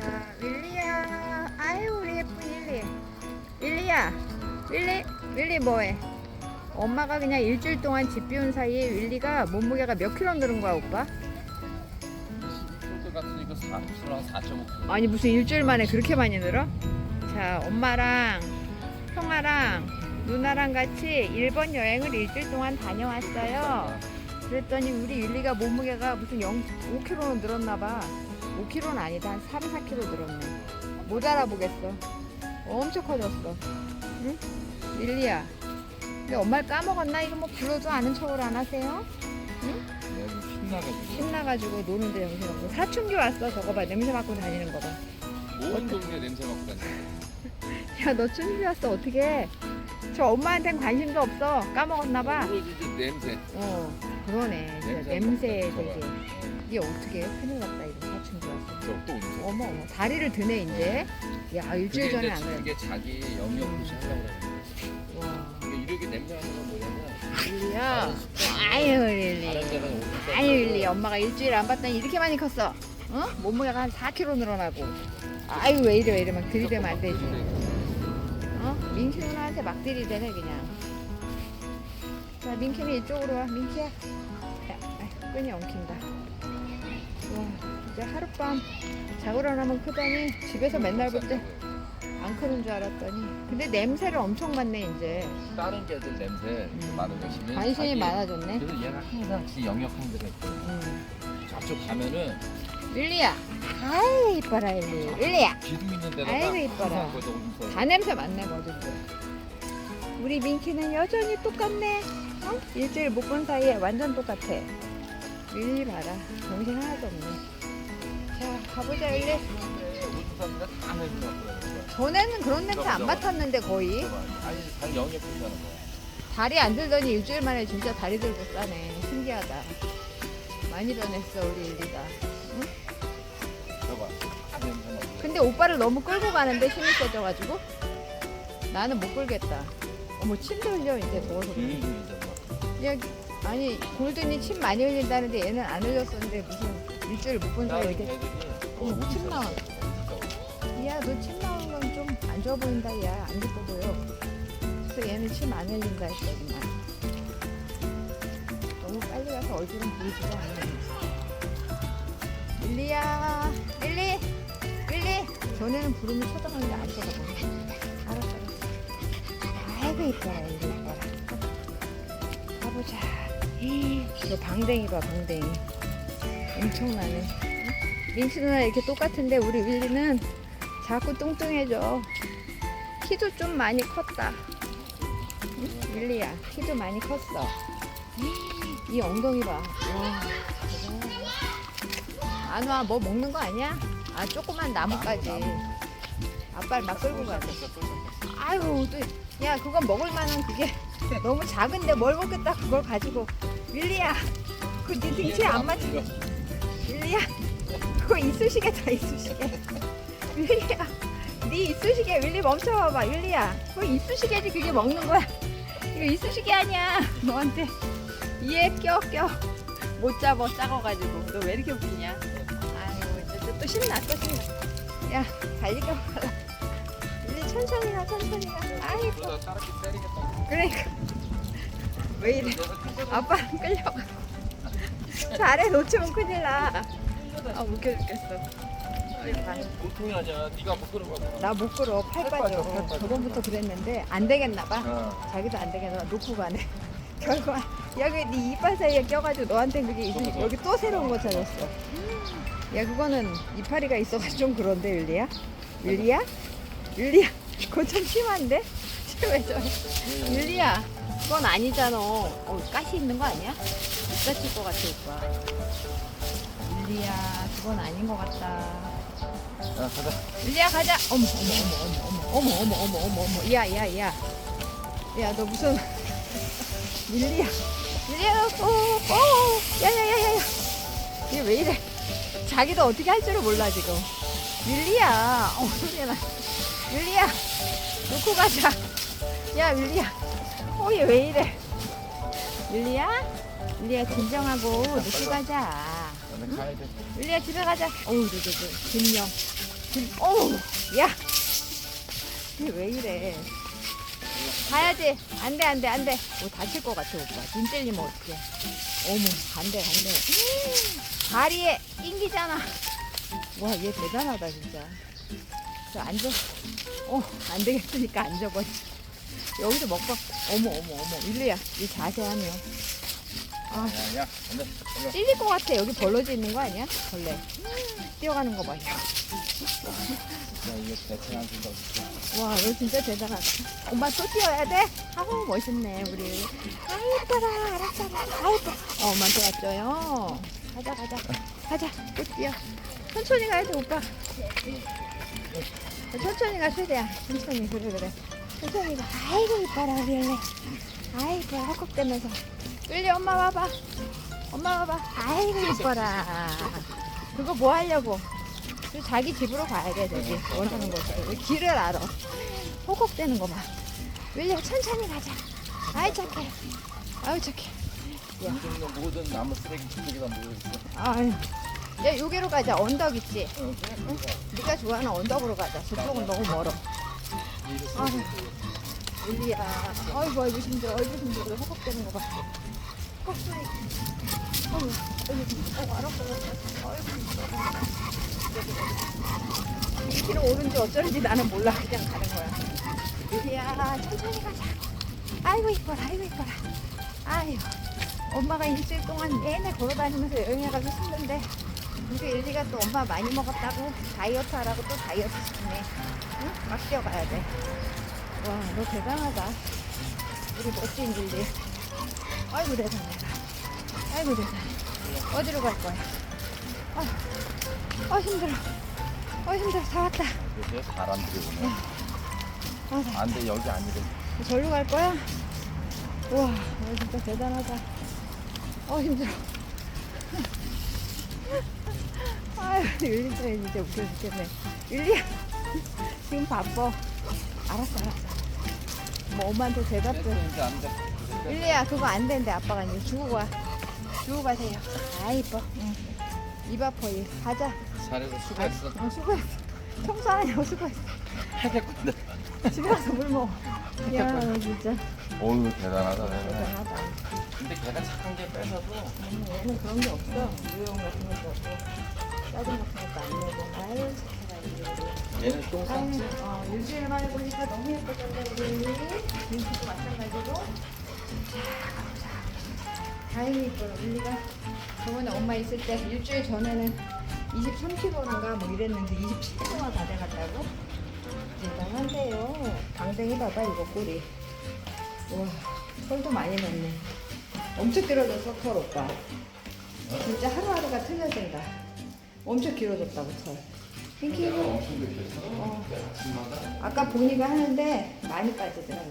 자, 윌리야. 아유, 우리 예쁜 윌리. 윌리야. 윌리, 윌리 뭐해? 엄마가 그냥 일주일 동안 집 비운 사이에 윌리가 몸무게가 몇 킬로 늘은 거야, 오빠? 12kg 같으니까 4kg랑 4.5kg. 아니, 무슨 일주일 만에 그렇게 많이 늘어? 자, 엄마랑 형아랑 누나랑 같이 일본 여행을 일주일 동안 다녀왔어요. 그랬더니 우리 윌리가 몸무게가 무슨 0, 5kg 늘었나 봐. 5kg는 아니다. 한 3, 4kg 늘었네. 못 알아보겠어. 엄청 커졌어. 응? 윌리야. 근데 엄마를 까먹었나? 이거 뭐 불러도 아는 척을 안 하세요? 내가 좀 신나가지고. 신나가지고 노는데 정신없고. 사춘기 왔어. 저거 봐. 냄새 맡고 다니는 거 봐. 온 동네 냄새 맡고 다니는 야, 너 춘기 왔어. 어떻게? 저 엄마한텐 관심도 없어. 까먹었나 봐. 이제 냄새. 어, 그러네. 진짜 냄새 냄새 맡고 되게. 이게 어떻게 큰일 났다. 왔어. 저또 온다. 어머, 어머. 다리를 드네, 이제. 야, 일주일 전에 안 그래. 그게 자기 영역 무시 하려고 그래. 와. 근데 이렇게 냄새 나는 건 뭐냐면 릴리야. 아유, 릴리. 다른 데는 오줌 아유, 릴리. 엄마가 일주일 안 봤더니 이렇게 많이 컸어. 어? 몸무게가 한 4kg 늘어나고. 아유, 왜 이래, 왜 이래. 막 들이대면 안 되지. 어? 민키 누나한테 막 들이대네, 그냥. 자, 민키는 이쪽으로 와. 민키야. 야, 끈이 엉킨다. 와, 이제 하룻밤 자고 일어나면 크더니 집에서 맨날 볼 때 안 크는 줄 알았더니. 근데 냄새를 엄청 맡네, 이제. 다른 개들 냄새 음. 많은 것이면 관심이 많아졌네. 그래서 얘가 항상 지 영역 상대가 있고 음. 저쪽 가면은 릴리야. 아이, 이뻐라, 릴리. 릴리야. 기둥 있는 데다가 아이고, 이뻐라. 항상 다 냄새 맡네, 뭐든지. 우리 민키는 여전히 똑같네. 어? 일주일 못 본 사이에 완전 똑같아. 릴리 봐라. 정신 하나도 없네. 자, 가보자, 다 거야. 전에는 그런 냄새 안 맡았는데, 거의. 아니 자기 영역 무시하는 거야. 다리 안 들더니 일주일 만에 진짜 다리 들고 싸네. 신기하다. 많이 변했어, 우리 다 냄새 맡고 근데 오빠를 너무 끌고 가는데 힘이 세져가지고 나는 못 끌겠다. 어머 침도 흘려 이제 더워서 그래. 비밀 중이잖아 여기 아니 골든이 침 많이 흘린다는데 얘는 안 흘렸었는데 무슨 일주일 못본 다른 이렇게 침 나와. 야 너 침 나오는 건좀 안 좋아 보인다 야안 예뻐 보여. 그래서 얘는 침 안 흘린다 했더니만 너무 빨리 가서 얼굴은 보이지도 않네. 릴리야 릴리 릴리 전에는 부르면 쳐다보는데 안 쳐다보네. 알았어 알았어. 아이고 이뻐라 이거 이뻐라. 가보자. 이, 저 방댕이 봐 방댕이. 엄청나네. 민치 누나 이렇게 똑같은데 우리 윌리는 자꾸 뚱뚱해져. 키도 좀 많이 컸다. 응? 윌리야, 키도 많이 컸어. 이 엉덩이 봐. 와, 대단하다. 안 와, 뭐 먹는 거 아니야? 아, 조그만 나무까지. 아빠를 막 끌고 가자. 아이고, 또, 야, 그건 먹을 만한 그게 너무 작은데 뭘 먹겠다, 그걸 가지고. 윌리야, 그네 등치에 안 맞지? 윌리야, 그거 이쑤시개 다, 이쑤시개. 윌리야, 네 이쑤시개, 윌리 멈춰봐봐, 윌리야. 그거 이쑤시개지, 그게 먹는 거야. 이거 이쑤시개 아니야, 너한테. 이에 껴, 껴. 못 잡아, 작아가지고. 너 왜 이렇게 웃기냐? 아이고, 이제 또, 또 신났어, 신나. 야, 달리기 가라. 윌리 천천히 가, 천천히 가. 아이고, 그러니까. 왜 이래. 아빠랑 끌려가. 잘해 놓치면 큰일 나. 아 웃겨 죽겠어. 보통이 아니야 네가 못 끌어가 나못 끌어 팔 팔 빠져. 빠져, 팔 빠져. 저번부터 그랬는데 안 되겠나 봐. 어. 자기도 안 되겠나 봐. 놓고 가네. 결국 여기 네 이빨 사이에 껴가지고 너한테 그게 있으니 여기 또 새로운 거 찾았어. 야 그거는 이파리가 있어가지고 좀 그런데 율리야? 율리야? 율리야? 그거 좀 심한데? 왜 저래? 율리야 그건 아니잖아. 어 가시 있는 거 아니야? 못 다칠 것 같아 오빠. 율리야 그건 아닌 것 같다. 야 가자 릴리야 가자. 어머 어머 어머 어머 어머 어머 어머 어머 어머. 야 야 야. 야 너 무슨 릴리야. 릴리야 어, 어. 야야 야 야 야. 얘 왜 이래? 자기도 어떻게 할 줄을 몰라 지금. 릴리야. 어 소리가 나. 릴리야. 놓고 가자. 야 릴리야. 어얘 왜 이래? 릴리야. 릴리야 진정하고 놓고 가자. 가야 돼 릴리야 집에 가자. 어우 저저저 김영. 진- 어우, 야! 왜 이래? 가야지. 안 돼, 안 돼, 안 돼. 뭐 다칠 것 같아, 오빠. 눈 찔리면 어떡해. 어머, 안 돼, 안 돼. 다리에 낑기잖아. 와, 얘 대단하다, 진짜. 저 앉아. 어, 안 되겠으니까 앉아버려. 여기서 먹고, 어머, 어머, 어머. 일루야, 이 자세 하면. 아, 야야 안돼 찔릴 것 같아. 여기 벌러져 있는 거 아니야? 벌레. 뛰어가는 거 봐. 야 이게 대체 안 준다고 와, 너 진짜 대단하다. 엄마 또 뛰어야 돼? 아우, 멋있네, 우리. 아이. 알았어, 알았어. 아이, 이뻐. 어, 엄마한테 왔죠요. 가자, 가자. 가자, 또 뛰어. 천천히 가야 돼, 오빠. 천천히 가, 최대야. 천천히, 그래, 그래. 천천히 가. 아이고, 이뻐라, 우리 원래. 아이고, 헉헉대면서. 끌려, 엄마 와봐. 엄마 와봐. 아이고, 이뻐라. 그거 뭐 하려고? 그 자기 집으로 가야 돼, 저기. 원하는 곳으로. 길을 알아. 호곡대는 거 봐. 윌리야, 천천히 가자. 아이, 착해. 아유, 착해. 야. 모든 나무 쓰레기 저쪽에다 모여있어 아유. 야, 여기로 가자. 언덕 있지? 응 그래 네가 좋아하는 언덕으로 가자. 저쪽은 너무 멀어. 아유. 윌리야. 아이고, 아이고, 힘들어. 아이고, 힘들어. 호곡대는 거 봐. 호곡 소리. 아이고, 아이고, 아이고, 알았어. 아이고, 힘들어. 1km 오른지 어쩌는지 나는 몰라. 그냥 가는 거야. 윌리야, 천천히 가자. 아이고, 이뻐라. 아이고, 이뻐라. 아유. 엄마가 일주일 동안 내내 걸어 다니면서 여행해 가서 힘든데 우리 일리가 또 엄마 많이 먹었다고 다이어트 하라고 또 다이어트 시키네. 응? 막 뛰어가야 돼. 와, 너 대단하다. 우리 멋진 일리. 아이고, 대단하다. 아이고, 대단해. 어디로 갈 거야? 아, 아 힘들어. 어, 힘들어. 다 왔다. 요새 사람들이 오네 아, 다 안돼 여기 아니래 절로 갈 거야? 우와, 너 진짜 대단하다. 어, 힘들어. 아유, 율리 쌤 진짜 웃겨 죽겠네. 율리야, 지금 바빠. 알았어, 알았어. 뭐, 엄마한테 대답 좀. 이제 안 돼 율리야, 그거 안 된대. 아빠가 이제 주고 가. 주고 가세요. 아, 이뻐. 응. 입 아파, 얘. 가자. 잘해서 수고했어 어, 수고했어. 청소 안 하냐고 수고했어. 해될 건데 집에 가서 물 먹어. 야, 너 진짜 어우 대단하다 대단하다 대단하다. 근데 걔가 착한 게 뺏어도 음, 얘는 그런 게 없어. 무용 같은 것도 없고, 짜증 같은 것도 안 내고. 아유, 착해라, 우리. 얘는 똥 아유, 쌌지 어, 일주일 만에 보니까 너무 예뻐졌네, 우리. 민수도 마찬가지고. 다행히 이뻐요. 릴리가 저번에 엄마 있을 때 일주일 전에는 23kg인가 뭐 이랬는데 27kg가 다 돼갔다고? 대단한데요. 강댕이 봐봐, 이거 꼬리. 와, 털도 많이 넣네. 엄청 길어졌어, 털 오빠. 진짜 하루하루가 틀려진다. 엄청 길어졌다고, 털. 핑키. 엄청 느꼈어 어. 아침마다 아까 보니가 하는데 많이 빠지더라고.